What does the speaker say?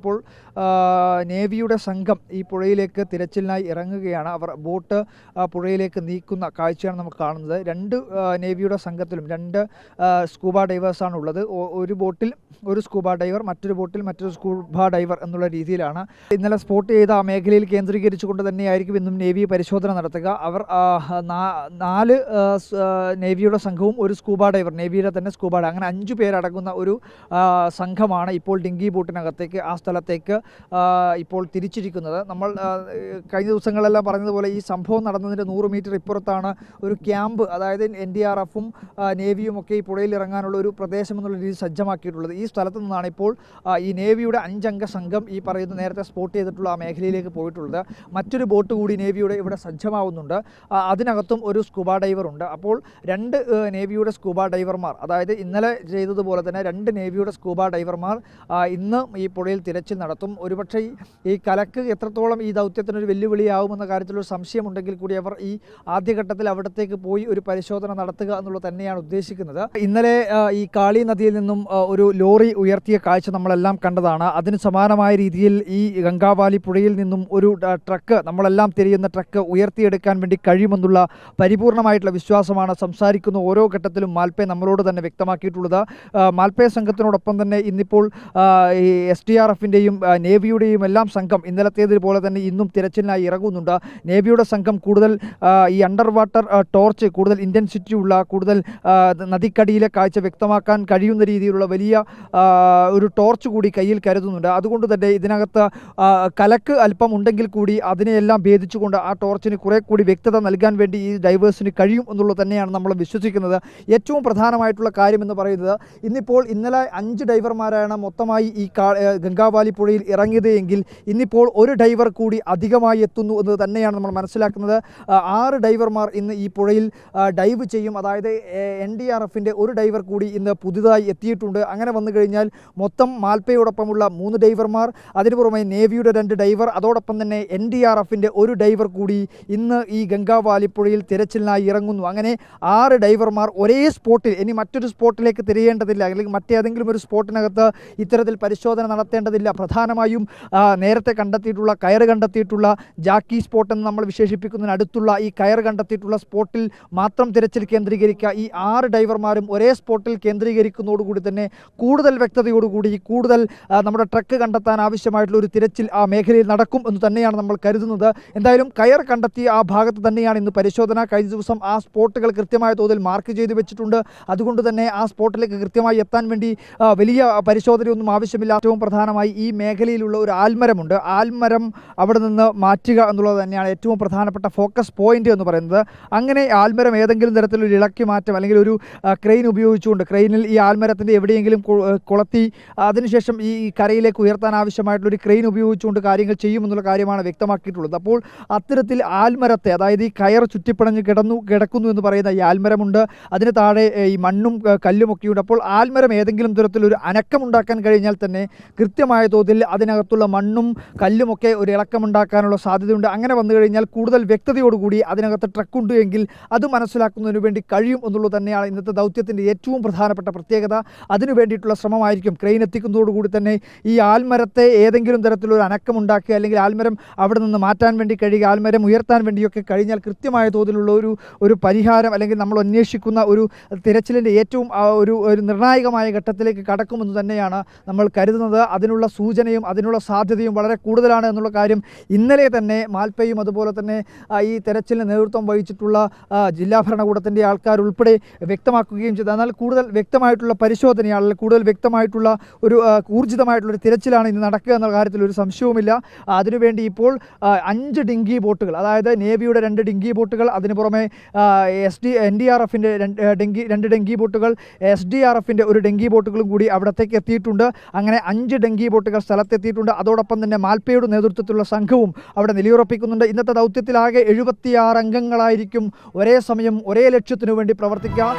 ഇപ്പോൾ നേവിയുടെ സംഘം ഈ പുഴയിലേക്ക് തിരച്ചിലിനായി ഇറങ്ങുകയാണ്. അവർ ബോട്ട് പുഴയിലേക്ക് നീക്കുന്ന കാഴ്ചയാണ് നമുക്ക് കാണുന്നത്. രണ്ട് നേവിയുടെ സംഘത്തിലും രണ്ട് സ്കൂബ ഡൈവേഴ്സാണ് ഉള്ളത്. ഒരു ബോട്ടിൽ ഒരു സ്കൂബ ഡൈവർ മറ്റൊരു ബോട്ടിൽ മറ്റൊരു സ്കൂബ ഡൈവർ എന്നുള്ള രീതിയിലാണ്. ഇന്നലെ സ്പോട്ട് ചെയ്ത ആ മേഖലയിൽ കേന്ദ്രീകരിച്ചുകൊണ്ട് തന്നെയായിരിക്കും ഇന്നും നേവി പരിശോധന നടത്തുക. അവർ നാല് നേവിയുടെ സംഘവും ഒരു സ്കൂബ ഡൈവർ നേവിയുടെ തന്നെ സ്കൂബ അങ്ങനെ അഞ്ചു പേരടങ്ങുന്ന ഒരു സംഘമാണ് ഇപ്പോൾ ഡിങ്കി ബോട്ടിനകത്തേക്ക് ആ സ്ഥലത്തേക്ക് ഇപ്പോൾ തിരിച്ചിരിക്കുന്നത്. നമ്മൾ കഴിഞ്ഞ ദിവസങ്ങളെല്ലാം പറഞ്ഞതുപോലെ ഈ സംഭവം നടന്നതിന്റെ നൂറ് മീറ്റർ ഇപ്പുറത്താണ് ഒരു ക്യാമ്പ് അതായത് എൻ ഡി ആർ എഫും നേവിയും ഒക്കെ ഈ പുഴയിൽ ഇറങ്ങാനുള്ള ഒരു പ്രദേശം എന്നുള്ള രീതിയിൽ സജ്ജമാക്കിയിട്ടുള്ളത്. ഈ സ്ഥലത്ത് നിന്നാണ് ഇപ്പോൾ ഈ നേവിയുടെ അഞ്ചംഗ സംഘം ഈ പറയുന്ന നേരത്തെ സ്പോട്ട് ചെയ്തിട്ടുള്ള ആ മേഖലയിലേക്ക് പോയിട്ടുള്ളത്. മറ്റൊരു ബോട്ട് കൂടി നേവിയുടെ ഇവിടെ സജ്ജമാവുന്നുണ്ട്. അതിനകത്തും ഒരു സ്കൂബ ഡൈവർ ഉണ്ട്. അപ്പോൾ രണ്ട് നേവിയുടെ സ്കൂബ ഡൈവർമാർ അതായത് ഇന്നലെ ചെയ്തതുപോലെ തന്നെ രണ്ട് നേവിയുടെ സ്കൂബ ഡൈവർമാർ ഇന്ന് ഈ പുഴയിൽ തിരച്ചിൽ നടത്തും. ഒരുപക്ഷെ ഈ- കലക്ക് എത്രത്തോളം ഈ ദൗത്യത്തിനൊരു വെല്ലുവിളിയാവുമെന്ന കാര്യത്തിലൊരു സംശയമുണ്ടെങ്കിൽ കൂടി അവർ ഈ ആദ്യഘട്ടത്തിൽ അവിടത്തേക്ക് പോയി ഒരു പരിശോധന നടത്തുക എന്നുള്ളത് തന്നെയാണ് ഉദ്ദേശിക്കുന്നത്. ഇന്നലെ ഈ കാളി നദിയിൽ നിന്നും ഒരു ലോറി ഉയർത്തിയ കാഴ്ച നമ്മളെല്ലാം കണ്ടതാണ്. അതിന് സമാനമായ രീതിയിൽ ഈ ഗംഗാവാലി പുഴയിൽ നിന്നും ഒരു ട്രക്ക് നമ്മളെല്ലാം തിരിയുന്ന ട്രക്ക് ഉയർത്തിയെടുക്കാൻ വേണ്ടി കഴിയുമെന്നുള്ള പരിപൂർണമായിട്ടുള്ള വിശ്വാസമാണ് സംസാരിക്കുന്ന ഓരോ ഘട്ടത്തിലും മാൽപ്പെ നമ്മളോട് തന്നെ വ്യക്തമാക്കിയിട്ടുള്ളത്. മാൽപേ മാൽപ്പെ സംഘത്തിനോടൊപ്പം തന്നെ ഇന്നിപ്പോൾ എസ് ഡി ആർ എഫിന്റെയും നേവിയുടെയും എല്ലാം സംഘം ഇന്നലത്തേതുപോലെ തന്നെ ഇന്നും തിരച്ചിലിനായി ഇറങ്ങുന്നുണ്ട്. നേവിയുടെ സംഘം കൂടുതൽ ഈ അണ്ടർ വാട്ടർ ടോർച്ച് കൂടുതൽ ഇന്റൻസിറ്റി ഉള്ള കൂടുതൽ നദിക്കടിയിലെ കാഴ്ച വ്യക്തമാക്കാൻ കഴിയുന്ന രീതിയിലുള്ള വലിയ ഒരു ടോർച്ച് കൂടി കയ്യിൽ കരുതുന്നുണ്ട്. അതുകൊണ്ട് തന്നെ ഇതിനകത്ത് കലക്ക് അല്പം ഉണ്ടെങ്കിൽ കൂടി അതിനെയെല്ലാം ഭേദിച്ചുകൊണ്ട് ആ ടോർച്ചിന് കുറെ കൂടി വ്യക്തത നൽകാൻ വേണ്ടി ഈ ഡൈവേഴ്സിന് കഴിയും എന്നുള്ളത് തന്നെയാണ് നമ്മൾ വിശ്വസിക്കുന്നത്. ഏറ്റവും പ്രധാനമായിട്ടുള്ള കാര്യം എന്ന് പറയുന്നത് ഇന്നിപ്പോൾ ഇന്നലെ അഞ്ച് ഡൈവർമാരാണ് മൊത്തമായി ഈ ഗംഗാവാലി പുഴയിൽ ഇറങ്ങിയതെങ്കിൽ ഇന്നിപ്പോൾ ഒരു ഡൈവർ കൂടി അധികമായി എത്തുന്നു എന്ന് തന്നെയാണ് നമ്മൾ മനസ്സിലാക്കുന്നത്. ആറ് ഡൈവർമാർ ഇന്ന് ഈ പുഴയിൽ ഡൈവ് ചെയ്യും. അതായത് എൻ ഡി ആർ എഫിന്റെ ഒരു ഡൈവർ കൂടി ഇന്ന് പുതുതായി എത്തിയിട്ടുണ്ട്. അങ്ങനെ വന്നു കഴിഞ്ഞാൽ മൊത്തം മാൽപ്പയോടൊപ്പമുള്ള മൂന്ന് ഡൈവർമാർ അതിനു പുറമെ നേവിയുടെ രണ്ട് ഡൈവർ അതോടൊപ്പം തന്നെ എൻ ഡി ആർ എഫിന്റെ ഒരു ഡൈവർ കൂടി ഇന്ന് ഈ ഗംഗാവാലിപ്പുഴയിൽ തിരച്ചിലിനായി ഇറങ്ങുന്നു. അങ്ങനെ ആറ് ഡൈവർമാർ ഒരേ സ്പോട്ടിൽ ഇനി മറ്റൊരു സ്പോട്ടിലേക്ക് തിരയേണ്ടതില്ല. അല്ലെങ്കിൽ മറ്റേതെങ്കിലും ഒരു സ്പോട്ടിനകത്ത് ഇത്തരത്തിൽ പരിശോധന നടത്തേണ്ടതില്ല. പ്രധാനമായും നേരത്തെ കണ്ടെത്തിയിട്ടുള്ള കയർ കണ്ടെത്തിയിട്ടുള്ള ജാക്കി സ്പോട്ട് എന്ന് നമ്മൾ വിശേഷിപ്പിക്കുന്നതിന് അടുത്തുള്ള ഈ കയർ കണ്ടെത്തിയിട്ടുള്ള സ്പോട്ടിൽ മാത്രം തിരച്ചിൽ കേന്ദ്രീകരിക്കുക. ഈ ആറ് ഡൈവർമാരും ഒരേ സ്പോട്ടിൽ കേന്ദ്രീകരിക്കുന്നതോടുകൂടി തന്നെ കൂടുതൽ വ്യക്തതയോടുകൂടി കൂടുതൽ നമ്മുടെ ട്രക്ക് കണ്ടെത്താൻ ആവശ്യമായിട്ടുള്ള ഒരു തിരച്ചിൽ ആ മേഖലയിൽ നടക്കും എന്ന് തന്നെയാണ് നമ്മൾ കരുതുന്നത്. എന്തായാലും കയർ കണ്ടെത്തിയ ആ ഭാഗത്ത് തന്നെയാണ് ഇന്ന് പരിശോധന. കഴിഞ്ഞ ദിവസം ആ സ്പോട്ടുകൾ കൃത്യമായ തോതിൽ മാർക്ക് ചെയ്ത് വെച്ചിട്ടുണ്ട്. അതുകൊണ്ട് തന്നെ ആ സ്പോട്ടിലേക്ക് കൃത്യമായി എത്താൻ വേണ്ടി വലിയ പരിശോധനയൊന്നും ആവശ്യമില്ല. ഏറ്റവും പ്രധാനമായി മേഖലയിലുള്ള ഒരു ആൽമരമുണ്ട്. ആൽമരം അവിടെ നിന്ന് മാറ്റുക എന്നുള്ളത് തന്നെയാണ് ഏറ്റവും പ്രധാനപ്പെട്ട ഫോക്കസ് പോയിന്റ് എന്ന് പറയുന്നത്. അങ്ങനെ ആൽമരം ഏതെങ്കിലും തരത്തിലൊരു ഇളക്കി മാറ്റം അല്ലെങ്കിൽ ഒരു ക്രെയിൻ ഉപയോഗിച്ചുകൊണ്ട് ക്രെയിനിൽ ഈ ആൽമരത്തിന്റെ എവിടെയെങ്കിലും കുളത്തി അതിനുശേഷം ഈ കരയിലേക്ക് ഉയർത്താൻ ആവശ്യമായിട്ടുള്ളൊരു ക്രെയിൻ ഉപയോഗിച്ചുകൊണ്ട് കാര്യങ്ങൾ ചെയ്യുമെന്നുള്ള കാര്യമാണ് വ്യക്തമാക്കിയിട്ടുള്ളത്. അപ്പോൾ അത്തരത്തിൽ ആൽമരത്തെ അതായത് ഈ കയർ ചുറ്റിപ്പണഞ്ഞ് കിടന്നു കിടക്കുന്നു എന്ന് പറയുന്ന ഈ ആൽമരമുണ്ട്. അതിന് താഴെ ഈ മണ്ണും കല്ലുമൊക്കെയുണ്ട്. അപ്പോൾ ആൽമരം ഏതെങ്കിലും തരത്തിലൊരു അനക്കമുണ്ടാക്കാൻ കഴിഞ്ഞാൽ തന്നെ കൃത്യമായ തോതിൽ അതിനകത്തുള്ള മണ്ണും കല്ലുമൊക്കെ ഒരു ഇളക്കമുണ്ടാക്കാനുള്ള സാധ്യതയുണ്ട്. അങ്ങനെ വന്നു കഴിഞ്ഞാൽ കൂടുതൽ വ്യക്തതയോടുകൂടി അതിനകത്ത് ട്രക്കുണ്ട് എങ്കിൽ അത് മനസ്സിലാക്കുന്നതിന് വേണ്ടി കഴിയും എന്നുള്ളത് തന്നെയാണ് ഇന്നത്തെ ദൗത്യത്തിന്റെ ഏറ്റവും പ്രധാനപ്പെട്ട പ്രത്യേകത. അതിനു വേണ്ടിയിട്ടുള്ള ശ്രമമായിരിക്കും. ക്രെയിൻ എത്തിക്കുന്നതോടുകൂടി തന്നെ ഈ ആൽമരത്തെ ഏതെങ്കിലും തരത്തിലൊരു അനക്കമുണ്ടാക്കുക അല്ലെങ്കിൽ ആൽമരം അവിടെ നിന്ന് മാറ്റാൻ വേണ്ടി കഴിയുക ആൽമരം ഉയർത്താൻ വേണ്ടിയൊക്കെ കഴിഞ്ഞാൽ കൃത്യമായ തോതിലുള്ള ഒരു ഒരു പരിഹാരം അല്ലെങ്കിൽ നമ്മൾ അന്വേഷിക്കുന്ന ഒരു തിരച്ചിലിന്റെ ഏറ്റവും ഒരു ഒരു നിർണായകമായ ഘട്ടത്തിലേക്ക് കടക്കുമെന്ന് തന്നെയാണ് നമ്മൾ കരുതുന്നത്. അതിനുള്ള സൂചനയും അതിനുള്ള സാധ്യതയും വളരെ കൂടുതലാണ് എന്നുള്ള കാര്യം ഇന്നലെ തന്നെ മാൽപ്പയും അതുപോലെ തന്നെ ഈ തെരച്ചിലിന് നേതൃത്വം വഹിച്ചിട്ടുള്ള ജില്ലാ ഭരണകൂടത്തിന്റെ ആൾക്കാരുൾപ്പെടെ വ്യക്തമാക്കുകയും ചെയ്തു. എന്നാൽ കൂടുതൽ വ്യക്തമായിട്ടുള്ള പരിശോധനയാണ് കൂടുതൽ വ്യക്തമായിട്ടുള്ള ഒരു ഊർജിതമായിട്ടുള്ളൊരു തിരച്ചിലാണ് ഇന്ന് നടക്കുക എന്ന കാര്യത്തിൽ ഒരു സംശയവുമില്ല. അതിനുവേണ്ടി ഇപ്പോൾ അഞ്ച് ഡിങ്കി ബോട്ടുകൾ അതായത് നേവിയുടെ രണ്ട് ഡിങ്കി ബോട്ടുകൾ അതിന് പുറമെ S D N D R എഫിന്റെ ഡെങ്കി രണ്ട് ഡെങ്കി ബോട്ടുകൾ എസ് ഡി ആർ എഫിന്റെ ഒരു ഡെങ്കി ബോട്ടുകളും കൂടി അവിടത്തേക്ക് എത്തിയിട്ടുണ്ട്. അങ്ങനെ അഞ്ച് ഡെങ്കി ബോട്ടുകൾ സ്ഥലത്തെത്തിയിട്ടുണ്ട്. അതോടൊപ്പം തന്നെ മാൽപ്പയുടെ നേതൃത്വത്തിലുള്ള സംഘവും അവിടെ നിലയുറപ്പിക്കുന്നുണ്ട്. ഇന്നത്തെ ദൗത്യത്തിലാകെ എഴുപത്തിയാറ് അംഗങ്ങളായിരിക്കും. ഒരേ സമയം ഒരേ ലക്ഷ്യത്തിനു വേണ്ടി പ്രവർത്തിക്കുക.